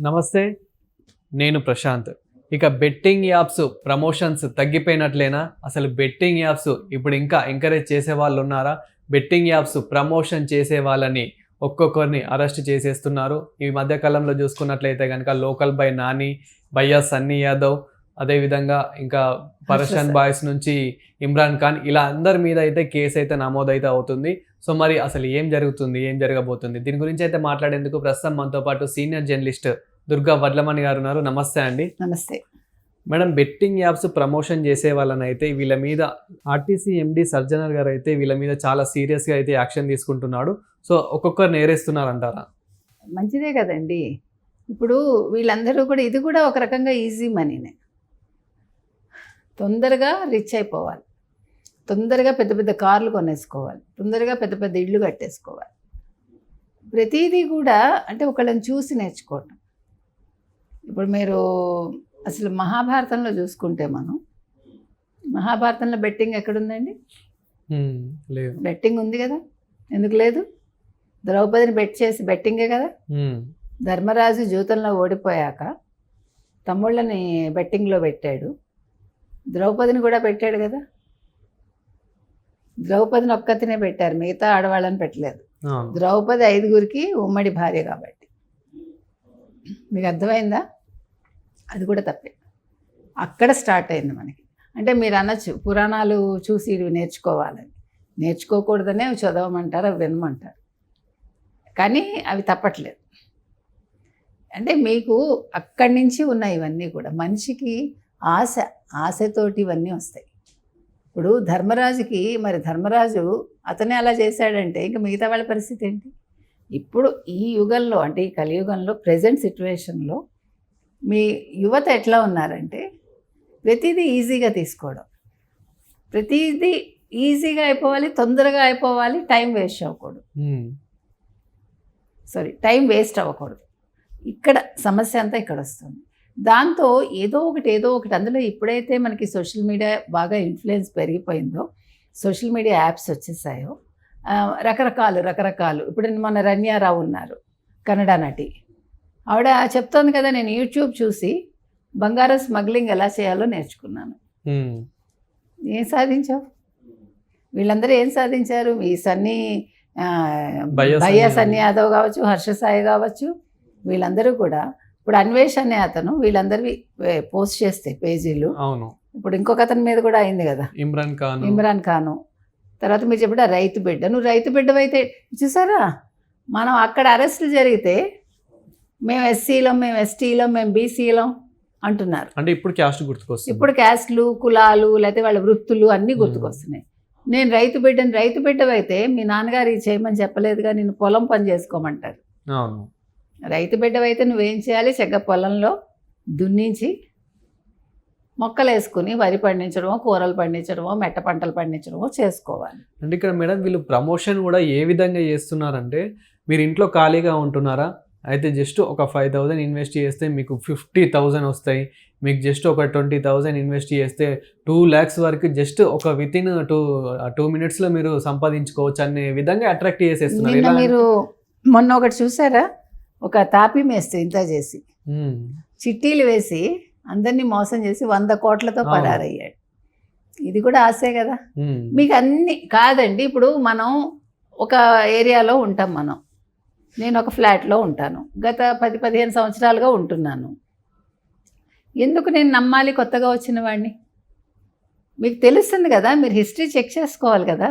నమస్తే నేను ప్రశాంత్. ఇక బెట్టింగ్ యాప్స్ ప్రమోషన్స్ తగ్గిపోయినట్లేనా? అసలు బెట్టింగ్ యాప్స్ ఇప్పుడు ఇంకా ఎంకరేజ్ చేసే వాళ్ళు ఉన్నారా? బెట్టింగ్ యాప్స్ ప్రమోషన్ చేసే వాళ్ళని ఒక్కొక్కరిని అరెస్ట్ చేసేస్తున్నారు. ఈ మధ్యకాలంలో చూసుకున్నట్లయితే కనుక లోకల్ బై నాని బయ్యా సన్నీ యాదవ్ అదేవిధంగా ఇంకా పర్షియన్ హర్ష బాయ్స్ నుంచి ఇమ్రాన్ ఖాన్ ఇలా అందరి మీద అయితే కేసు అయితే నమోదైతే అవుతుంది. సో మరి అసలు ఏం జరుగుతుంది? ఏం జరగబోతుంది? దీని గురించి అయితే మాట్లాడేందుకు ప్రస్తుతం మనతో పాటు సీనియర్ జర్నలిస్ట్ దుర్గా వడ్లమణి గారు ఉన్నారు. నమస్తే అండి. నమస్తే. మేడం బెట్టింగ్ యాప్స్ ప్రమోషన్ చేసే వాళ్ళని అయితే వీళ్ళ మీద ఆర్టీసీ ఎండి సర్జనర్ గారు అయితే వీళ్ళ మీద చాలా సీరియస్గా అయితే యాక్షన్ తీసుకుంటున్నాడు. సో ఒక్కొక్కరు నేరేస్తున్నారు అంటారా మంచిదే కదండి. ఇప్పుడు వీళ్ళందరూ కూడా ఇది కూడా ఒక రకంగా ఈజీ మనీనే. తొందరగా రిచ్ అయిపోవాలి. తొందరగా పెద్ద పెద్ద కార్లు కొనేసుకోవాలి. తొందరగా పెద్ద పెద్ద ఇళ్ళు కట్టేసుకోవాలి. ప్రతిదీ కూడా అంటే ఒకళ్ళని చూసి నేర్చుకోవటం. ఇప్పుడు మీరు అసలు మహాభారతంలో చూసుకుంటే మనం మహాభారతంలో బెట్టింగ్ ఎక్కడుందండి? బెట్టింగ్ ఉంది కదా? ఎందుకు లేదు? ద్రౌపదిని బెట్ చేసి బెట్టింగే కదా? ధర్మరాజు జీవితంలో ఓడిపోయాక తమ్ముళ్ళని బెట్టింగ్లో పెట్టాడు. ద్రౌపదిని కూడా పెట్టాడు కదా? ద్రౌపదిని ఒక్కతినే పెట్టారు. మిగతా ఆడవాళ్ళని పెట్టలేదు. ద్రౌపది ఐదుగురికి ఉమ్మడి భార్య కాబట్టి. మీకు అర్థమైందా? అది కూడా తప్పే. అక్కడ స్టార్ట్ అయింది మనకి. అంటే మీరు అనొచ్చు పురాణాలు చూసి ఇవి నేర్చుకోవాలని నేర్చుకోకూడదనే అవి చదవమంటారు అవి వినమంటారు. కానీ అవి తప్పట్లేదు. అంటే మీకు అక్కడి నుంచి ఉన్నాయి ఇవన్నీ కూడా మనిషికి ఆశ ఆశతోటి ఇవన్నీ వస్తాయి. ఇప్పుడు ధర్మరాజుకి మరి ధర్మరాజు అతనే అలా చేశాడంటే ఇంకా మిగతా వాళ్ళ పరిస్థితి ఏంటి? ఇప్పుడు ఈ యుగంలో అంటే ఈ కలియుగంలో ప్రజెంట్ సిచ్యువేషన్లో మీ యువత ఎట్లా ఉన్నారంటే ప్రతిదీ ఈజీగా తీసుకోవడం. ప్రతిదీ ఈజీగా అయిపోవాలి తొందరగా అయిపోవాలి టైం వేస్ట్ అవ్వకూడదు. సారీ టైం వేస్ట్ అవ్వకూడదు. ఇక్కడ సమస్య అంతా ఇక్కడ వస్తుంది. దాంతో ఏదో ఒకటి ఏదో ఒకటి అందులో ఇప్పుడైతే మనకి సోషల్ మీడియా బాగా ఇన్ఫ్లుయెన్స్ పెరిగిపోయిందో సోషల్ మీడియా యాప్స్ వచ్చేసాయో రకరకాలు రకరకాలు. ఇప్పుడు మన రన్యారావు ఉన్నారు కన్నడ నటి. ఆవిడ చెప్తోంది కదా నేను యూట్యూబ్ చూసి బంగారం స్మగ్లింగ్ ఎలా చేయాలో నేర్చుకున్నాను. ఏం సాధించావు? వీళ్ళందరూ ఏం సాధించారు? ఈ సన్నీ భయ్యా సన్నీ యాదవ్ కావచ్చు హర్ష సాయి కావచ్చు వీళ్ళందరూ కూడా ఇప్పుడు అన్వేష్ అనే అతను వీళ్ళందరివి పోస్ట్ చేస్తే పేజీలు. అవును. ఇప్పుడు ఇంకొక అతని మీద కూడా అయింది కదా. ఇమ్రాన్ ఖాన్. ఇమ్రాన్ ఖాను. తర్వాత మీరు చెప్పిన రైతు బిడ్డ. నువ్వు రైతు బిడ్డవైతే చూసారా? మనం అక్కడ అరెస్టులు జరిగితే మేము ఎస్సీలం మేము ఎస్టీలం మేము బీసీలం అంటున్నారు. అంటే ఇప్పుడు క్యాస్ట్ గుర్తుకొస్తుంది. ఇప్పుడు క్యాస్ట్లు కులాలు లేకపోతే వాళ్ళ వృత్తులు అన్నీ గుర్తుకొస్తున్నాయి. నేను రైతు బిడ్డని రైతు బిడ్డవైతే మీ నాన్నగారు ఇది చేయమని చెప్పలేదుగా నేను పొలం పని చేసుకోమంటారు. అవును. రైతు బిడ్డవైతే నువ్వేం చేయాలి? చక్కగా పొలంలో దున్నించి మొక్కలు వేసుకుని వరి పండించడమో కూరలు పండించడమో మెట్ట పంటలు పండించడమో చేసుకోవాలి. అంటే ఇక్కడ మేడం వీళ్ళు ప్రమోషన్ కూడా ఏ విధంగా చేస్తున్నారంటే మీరు ఇంట్లో ఖాళీగా ఉంటున్నారా? అయితే జస్ట్ ఒక ఫైవ్ థౌజండ్ ఇన్వెస్ట్ చేస్తే మీకు ఫిఫ్టీ థౌజండ్ వస్తాయి. మీకు జస్ట్ ఒక ట్వంటీ థౌజండ్ ఇన్వెస్ట్ చేస్తే టూ ల్యాక్స్ వరకు జస్ట్ ఒక విత్ ఇన్ టూ టూ మినిట్స్లో మీరు సంపాదించుకోవచ్చు అనే విధంగా అట్రాక్ట్ చేసేస్తున్నారు. మీరు మొన్న ఒకటి చూసారా? ఒక తాపి మేస్తే ఇంత చేసి. చిట్టీలు వేసి అందరినీ మోసం చేసి వంద కోట్లతో. పరారయ్యాడు. ఇది కూడా ఆశే కదా. మీకు అన్ని కాదండి ఇప్పుడు మనం ఒక ఏరియాలో ఉంటాం మనం. నేను ఒక ఫ్లాట్లో ఉంటాను. గత పది పదిహేను సంవత్సరాలుగా ఉంటున్నాను. ఎందుకు నేను నమ్మాలి కొత్తగా వచ్చిన వాడిని మీకు తెలుస్తుంది కదా మీరు హిస్టరీ చెక్ చేసుకోవాలి కదా.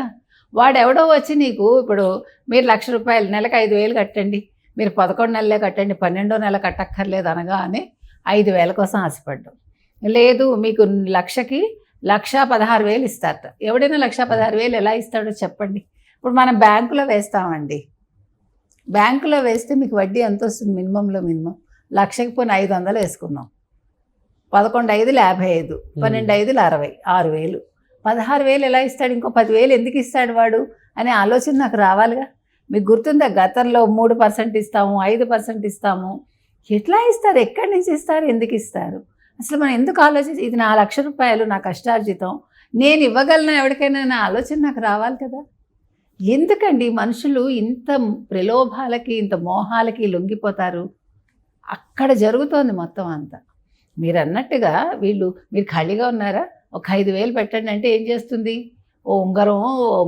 వాడు ఎవడో వచ్చి నీకు ఇప్పుడు మీరు లక్ష రూపాయలు నెలకు ఐదు వేలు కట్టండి. మీరు పదకొండు నెలలే కట్టండి పన్నెండో నెల కట్టక్కర్లేదు అనగా అని ఐదు వేల కోసం ఆశపడ్డాం. లేదు మీకు లక్షకి లక్ష పదహారు వేలు ఇస్తారట. ఎవడైనా లక్ష పదహారు వేలు ఎలా ఇస్తాడో చెప్పండి. ఇప్పుడు మనం బ్యాంకులో వేస్తామండి. బ్యాంకులో వేస్తే మీకు వడ్డీ ఎంత వస్తుంది? మినిమంలో మినిమం. లక్షకి పోయిన ఐదు వందలు వేసుకుందాం పదకొండు ఐదులు యాభై ఐదు. పన్నెండు ఐదులు అరవై ఆరు వేలు. పదహారు వేలు ఎలా ఇస్తాడు? ఇంకో పదివేలు ఎందుకు ఇస్తాడు వాడు? అనే ఆలోచన నాకు రావాలిగా. మీకు గుర్తుందా? గతంలో మూడు పర్సెంట్ ఇస్తాము ఐదు పర్సెంట్ ఇస్తాము. ఎట్లా ఇస్తారు? ఎక్కడి నుంచి ఇస్తారు? ఎందుకు ఇస్తారు? అసలు మనం ఎందుకు ఆలోచించి? ఇది నా లక్ష రూపాయలు నా కష్టార్జితం. నేను ఇవ్వగలను ఎవరికైనా నా ఆలోచన నాకు రావాలి కదా. ఎందుకండి మనుషులు ఇంత ప్రలోభాలకి ఇంత మోహాలకి లొంగిపోతారు? అక్కడ జరుగుతోంది మొత్తం అంతా. మీరు అన్నట్టుగా వీళ్ళు మీరు ఖాళీగా ఉన్నారా? ఒక ఐదు వేలు పెట్టండి అంటే ఏం చేస్తుంది? ఓ ఉంగరం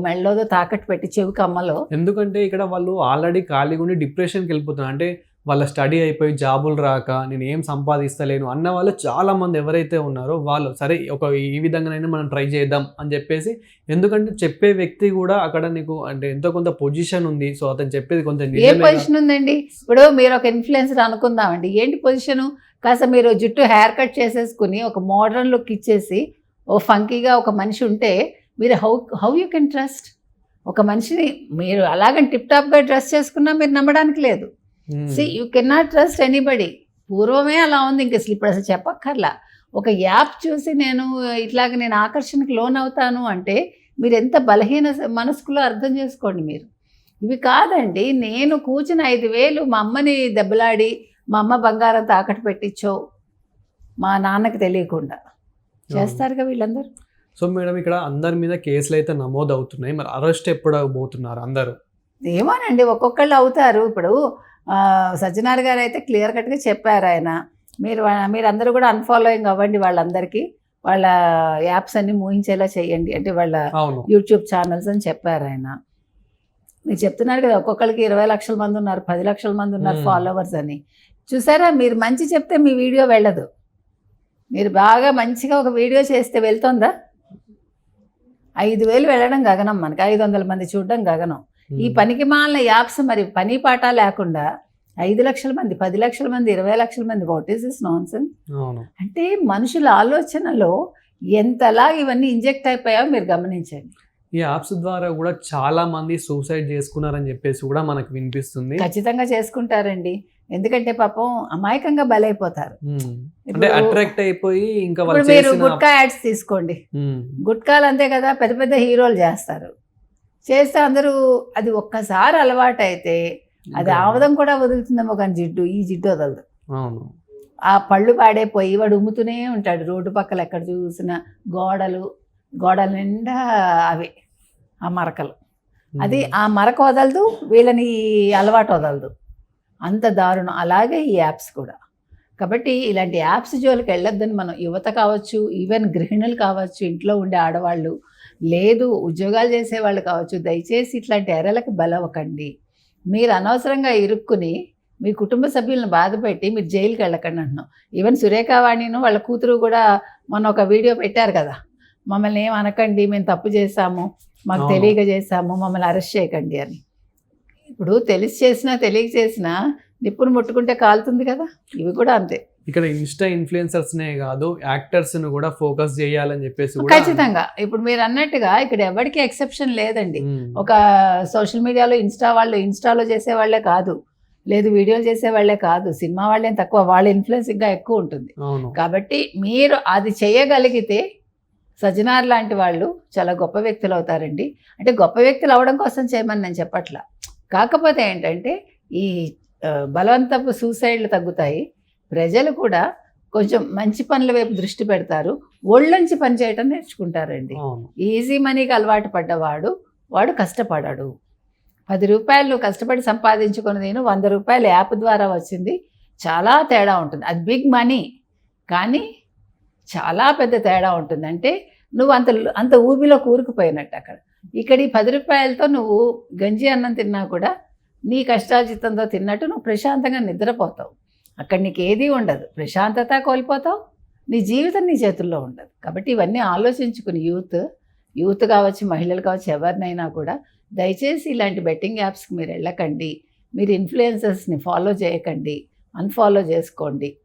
మెళ్ళోదో తాకట్టు పెట్టి చెవి కమ్మలో ఎందుకంటే ఇక్కడ వాళ్ళు ఆల్రెడీ ఖాళీగా ఉండి డిప్రెషన్కి వెళ్ళిపోతున్నారు. అంటే వాళ్ళ స్టడీ అయిపోయి జాబులు రాక నేను ఏం సంపాదిస్తలేను అన్న వాళ్ళు చాలా మంది ఎవరైతే ఉన్నారో వాళ్ళు సరే ఒక ఈ విధంగానైనా మనం ట్రై చేద్దాం అని చెప్పేసి ఎందుకంటే చెప్పే వ్యక్తి కూడా అక్కడ నీకు అంటే ఎంతో కొంత పొజిషన్ ఉంది. సో అతను చెప్పేది కొంత ఏ పొజిషన్ ఉందండి? ఇప్పుడు మీరు ఒక ఇన్ఫ్లుయెన్సర్ అనుకుందామండి. ఏంటి పొజిషను? కాస్త మీరు జుట్టు హెయిర్ కట్ చేసేసుకుని ఒక మోడర్న్ లుక్ ఇచ్చేసి ఓ ఫంకీగా ఒక మనిషి ఉంటే మీరు how how you can trust? ఒక మనిషిని మీరు అలాగని టిప్ టాప్గా డ్రెస్ చేసుకున్నా మీరు నమ్మడానికి లేదు. See you can not trust anybody పూర్వమే అలా ఉంది ఇంక అసలు ఇప్పుడు అసలు చెప్పక్కర్లా. ఒక యాప్ చూసి నేను ఇట్లాగ నేను ఆకర్షణకు లోన్ అవుతాను అంటే మీరు ఎంత బలహీన మనస్కులో అర్థం చేసుకోండి మీరు. ఇవి కాదండి నేను కూర్చుని ఐదు వేలు మా అమ్మని దెబ్బలాడి మా అమ్మ బంగారం తాకట్టు పెట్టించో మా నాన్నకి తెలియకుండా. చేస్తారుగా వీళ్ళందరూ? సో మేడం ఇక్కడ అందరి మీద కేసులు అయితే నమోదు అవుతున్నాయి మరి అరెస్ట్ ఎప్పుడు పోతున్నారు అందరూ? ఏమోనండి ఒక్కొక్కళ్ళు అవుతారు. ఇప్పుడు సజ్జనార్ గారు అయితే క్లియర్ కట్గా చెప్పారు ఆయన. మీరు వా- మీరందరూ కూడా అన్ఫాలోయింగ్ అవ్వండి వాళ్ళందరికీ. వాళ్ళ యాప్స్ అన్ని మూయించేలా చేయండి. అంటే వాళ్ళ యూట్యూబ్ ఛానల్స్ అని చెప్పారు ఆయన. మీరు చెప్తున్నారు కదా ఒక్కొక్కరికి ఇరవై లక్షల మంది ఉన్నారు పది లక్షల మంది ఉన్నారు. ఫాలోవర్స్ అని. చూసారా మీరు మంచి చెప్తే మీ వీడియో వెళ్ళదు. మీరు బాగా మంచిగా ఒక వీడియో చేస్తే వెళ్తుందా? ఐదు వేలు వెళ్ళడం గగనం మనకి ఐదు వందల మంది చూడడం గగనం. ఈ. పనికి మాలిన యాప్స్ మరి పని పాట లేకుండా ఐదు లక్షల మంది పది లక్షల మంది ఇరవై లక్షల మంది వాట్ ఈస్ దిస్ నాన్ అంటే మనుషుల ఆలోచనలో ఎంతలా ఇవన్నీ ఇంజెక్ట్ అయిపోయాయో మీరు గమనించండి. ఈ యాప్స్ ద్వారా కూడా చాలా మంది సూసైడ్ చేసుకున్నారని చెప్పేసి కూడా మనకు వినిపిస్తుంది. ఖచ్చితంగా చేసుకుంటారండి. ఎందుకంటే పాపం అమాయకంగా బలైపోతారు. అంటే అట్రాక్ట్ అయిపోయి ఇంకా మీరు గుట్కా యాడ్స్ తీసుకోండి. గుట్కాలు అంతే కదా పెద్ద పెద్ద హీరోలు చేస్తారు. చేస్తే అందరూ అది ఒక్కసారి అలవాటు అయితే అది ఆవదం కూడా వదులుతుందేమో కానీ జిడ్డు ఈ జిడ్డు వదలదు. ఆ పళ్ళు పాడైపోయి వాడు ఉమ్ముతూనే ఉంటాడు. రోడ్డు పక్కల ఎక్కడ చూసిన గోడలు గోడల నిండా అవి ఆ మరకలు. అది ఆ మరక వదలదు వీళ్ళని అలవాటు వదలదు. అంత దారుణం. అలాగే ఈ యాప్స్ కూడా. కాబట్టి ఇలాంటి యాప్స్ జోలికి వెళ్ళొద్దని మనం యువత కావచ్చు ఈవెన్ గృహిణులు కావచ్చు ఇంట్లో ఉండే ఆడవాళ్ళు లేదు ఉద్యోగాలు చేసేవాళ్ళు కావచ్చు దయచేసి ఇట్లాంటి ఎరలకు బలవకండి. మీరు అనవసరంగా ఇరుక్కుని మీ కుటుంబ సభ్యులను బాధపెట్టి మీరు జైలుకి వెళ్ళకండి అంటున్నాం. ఈవెన్ సురేఖ వాణిను వాళ్ళ కూతురు కూడా మొన్న ఒక వీడియో పెట్టారు కదా. మమ్మల్ని ఏం అనకండి మేము తప్పు చేశాము మాకు. తెలియక చేశాము మమ్మల్ని అరెస్ట్ చేయకండి అని. ఇప్పుడు తెలిసి చేసినా తెలియక చేసినా నిప్పును ముట్టుకుంటే కాలుతుంది కదా. ఇవి కూడా అంతే. ఇక్కడ ఇన్స్టా ఇన్ఫ్లుయెన్సర్స్ నే కాదు యాక్టర్స్ను కూడా ఫోకస్ చేయాలని చెప్పేసి ఖచ్చితంగా. ఇప్పుడు మీరు అన్నట్టుగా ఇక్కడ ఎవరికి ఎక్సెప్షన్ లేదండి. ఒక సోషల్ మీడియాలో ఇన్స్టా వాళ్ళు ఇన్స్టాలో చేసే వాళ్ళే కాదు. లేదు వీడియోలు చేసే వాళ్ళే కాదు. సినిమా వాళ్ళేం తక్కువ. వాళ్ళ ఇన్ఫ్లుయెన్స్ ఇంకా ఎక్కువ ఉంటుంది. కాబట్టి మీరు అది చేయగలిగితే సజ్జనార్ లాంటి వాళ్ళు చాలా గొప్ప వ్యక్తులు అవుతారండి. అంటే గొప్ప వ్యక్తులు అవడం కోసం చేయమని నేను చెప్పట్లా. కాకపోతే ఏంటంటే ఈ బలవంతపు సూసైడ్లు తగ్గుతాయి. ప్రజలు కూడా కొంచెం మంచి పనుల వైపు దృష్టి పెడతారు. ఒళ్ళొంచి పని చేయటం నేర్చుకుంటారండి. ఈజీ మనీకి అలవాటు పడ్డవాడు వాడు కష్టపడాడు. పది రూపాయలు కష్టపడి సంపాదించుకుని నేను వంద రూపాయలు యాప్ ద్వారా వచ్చింది. చాలా తేడా ఉంటుంది. అది బిగ్ మనీ. కానీ చాలా పెద్ద తేడా ఉంటుంది అంటే నువ్వు అంత అంత ఊబిలో కూరుకుపోయినట్టు అక్కడ. ఇక్కడ ఈ పది రూపాయలతో నువ్వు గంజి అన్నం తిన్నా కూడా నీ కష్టార్జితంతో తిన్నట్టు నువ్వు ప్రశాంతంగా నిద్రపోతావు. అక్కడ నీకు ఏదీ ఉండదు. ప్రశాంతత కోల్పోతావు. నీ జీవితం నీ చేతుల్లో ఉండదు. కాబట్టి ఇవన్నీ ఆలోచించుకుని యూత్ యూత్ కావచ్చు మహిళలు కావచ్చు ఎవరినైనా కూడా దయచేసి ఇలాంటి బెట్టింగ్ యాప్స్కి మీరు వెళ్ళకండి. మీరు ఇన్ఫ్లుయెన్సర్స్ని ఫాలో చేయకండి. అన్ఫాలో చేసుకోండి.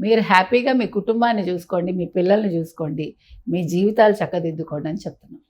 మీరు హ్యాపీగా మీ కుటుంబాన్ని చూసుకోండి మీ పిల్లల్ని చూసుకోండి మీ జీవితాలు చక్కదిద్దుకోండి అని చెప్తున్నాను